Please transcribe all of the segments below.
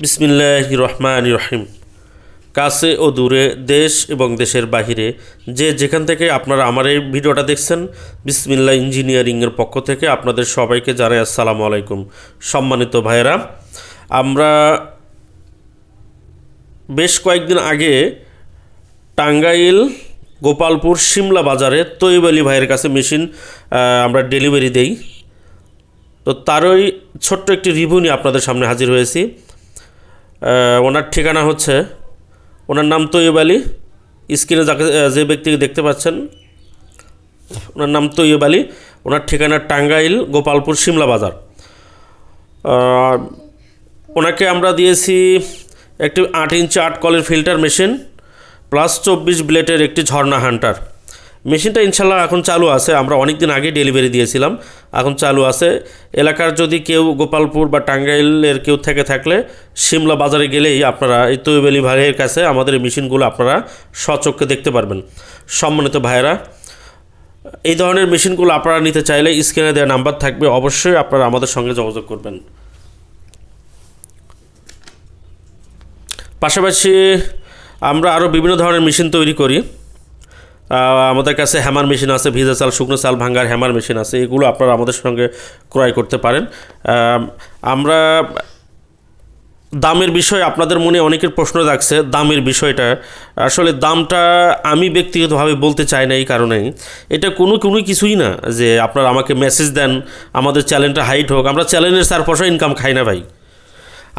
বিসমিল্লাহ রহমান রহিম কাছে ও দূরে দেশ এবং দেশের বাহিরে যে যেখান থেকে আপনারা আমার এই ভিডিওটা দেখছেন বিসমিল্লা ইঞ্জিনিয়ারিংয়ের পক্ষ থেকে আপনাদের সবাইকে জানাই আসসালামু আলাইকুম। সম্মানিত ভাইয়েরা, আমরা বেশ কয়েকদিন আগে টাঙ্গাইল, গোপালপুর, সিমলা বাজারে তৈব আলী ভাইয়ের কাছে মেশিন আমরা ডেলিভারি দেই। তো তারই ছোট্ট একটি রিভিউ নিয়ে আপনাদের সামনে হাজির হয়েছি। ওনার ঠিকানা হচ্ছে, ওনার নাম তৈয়ব আলী। স্ক্রিনে যাকে যে ব্যক্তিকে দেখতে পাচ্ছেন, ওনার নাম তৈয়ব আলী। ওনার ঠিকানা টাঙ্গাইল, গোপালপুর, সিমলা বাজার। ওনাকে আমরা দিয়েছি একটি আট ইঞ্চি আট কলের ফিল্টার মেশিন, প্লাস চব্বিশ ব্লেটের একটি ঝর্ণা হান্টার। মেশিনটা ইনশাল্লাহ এখন চালু আছে। আমরা অনেক দিন আগে ডেলিভারি দিয়েছিলাম। এখন চালু আছে। এলাকার যদি কেউ গোপালপুর বা টাঙ্গাইলের কেউ থেকে থাকলে সিমলা বাজারে গেলেই আপনারা এই তৈবেলি ভাইয়ের কাছে আমাদের এই মেশিনগুলো আপনারা সচক্ষে দেখতে পারবেন। সম্মানিত ভাইয়েরা, এই ধরনের মেশিনগুলো আপনারা নিতে চাইলে স্ক্রিনে দেওয়া নাম্বার থাকবে। অবশ্যই আপনারা আমাদের সঙ্গে যোগাযোগ করবেন। পাশাপাশি আমরা আরও বিভিন্ন ধরনের মেশিন তৈরি করি। আমাদের কাছে হ্যামার মেশিন আছে, ভিজা চাল, শুকনো চাল, ভাঙ্গার হ্যামার মেশিন আছে, এগুলো আপনারা আমাদের সঙ্গে ক্রয় করতে পারেন। আমরা দামের বিষয়ে আপনাদের মনে অনেকের প্রশ্ন রাখছে দামের বিষয়টা। আসলে দামটা আমি ব্যক্তিগতভাবে বলতে চাই না এই কারণেই। এটা কোনো কোনো কিছুই না যে আপনারা আমাকে মেসেজ দেন, আমাদের চ্যানেলটা হাইট হোক, আমরা চ্যানেলের চার পয়সা ইনকাম খাই না ভাই।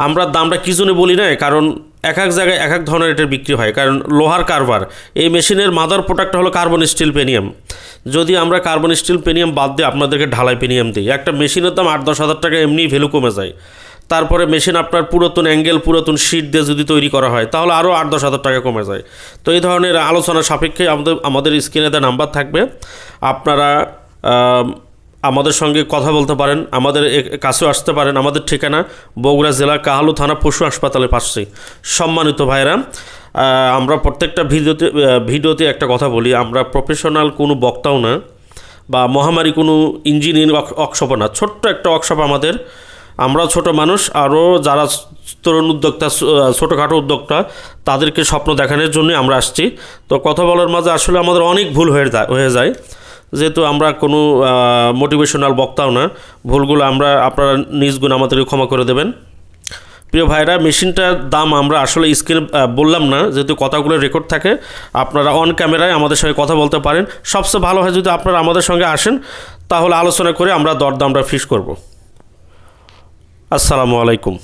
আমরা দামটা কী জন্য বলি না, কারণ এক এক জায়গায় এক এক ধরনের এটার বিক্রি হয়। কারণ লোহার কারবার, এই মেশিনের মাদার প্রোডাক্টটা হলো কার্বন স্টিল পেনিয়াম। যদি আমরা কার্বন স্টিল পেনিয়াম বাদ দিয়ে আপনাদেরকে ঢালাই পেনিয়াম দিই, একটা মেশিনের দাম আট দশ হাজার টাকা এমনি ভ্যালু কমে যায়। তারপরে মেশিন আপনার পুরাতন অ্যাঙ্গেল পুরাতন শিট দিয়ে যদি তৈরি করা হয়, তাহলে আরও আট দশ হাজার টাকা কমে যায়। তো এই ধরনের আলোচনা সাপেক্ষে আমাদের আমাদের স্ক্রিনে দেওয়া নাম্বার থাকবে। আপনারা আমাদের সঙ্গে কথা বলতে পারেন, আমাদের কাছেও আসতে পারেন, আমাদের ঠিকানা বগুড়া জেলা কাহালু থানা পশু হাসপাতালের পাশে। সম্মানিত ভাইরা আমরা প্রত্যেকটা ভিডিওতে ভিডিওতে একটা কথা বলি, আমরা প্রফেশনাল কোনো বক্তাও না বা মহামারী কোনো ইঞ্জিনিয়ারিং ওয়ার্কশপ না, ছোট্ট একটা ওয়ার্কশপ আমাদের। আমরা ছোট মানুষ, আরও যারা তরুণ উদ্যোক্তা ছোটোখাটো উদ্যোক্তা, তাদেরকে স্বপ্ন দেখানোর জন্য আমরা আসছি। তো কথা বলার মাঝে আসলে আমাদের অনেক ভুল হয়ে হয়ে যায়। যেহেতু আমরা কোনো মোটিভেশনাল বক্তাও না, ভুলগুলো আমরা আপনারা নিজ গুণ আমাদেরকে ক্ষমা করে দেবেন। প্রিয় ভাইরা, মেশিনটার দাম আমরা আসলে স্ক্রিনে বললাম না, যেহেতু কথাগুলো রেকর্ড থাকে, আপনারা অন ক্যামেরায় আমাদের সঙ্গে কথা বলতে পারেন। সবচেয়ে ভালো হয় যদি আপনারা আমাদের সঙ্গে আসেন, তাহলে আলোচনা করে আমরা দরদামটা ফিক্স করব। আসসালামু আলাইকুম।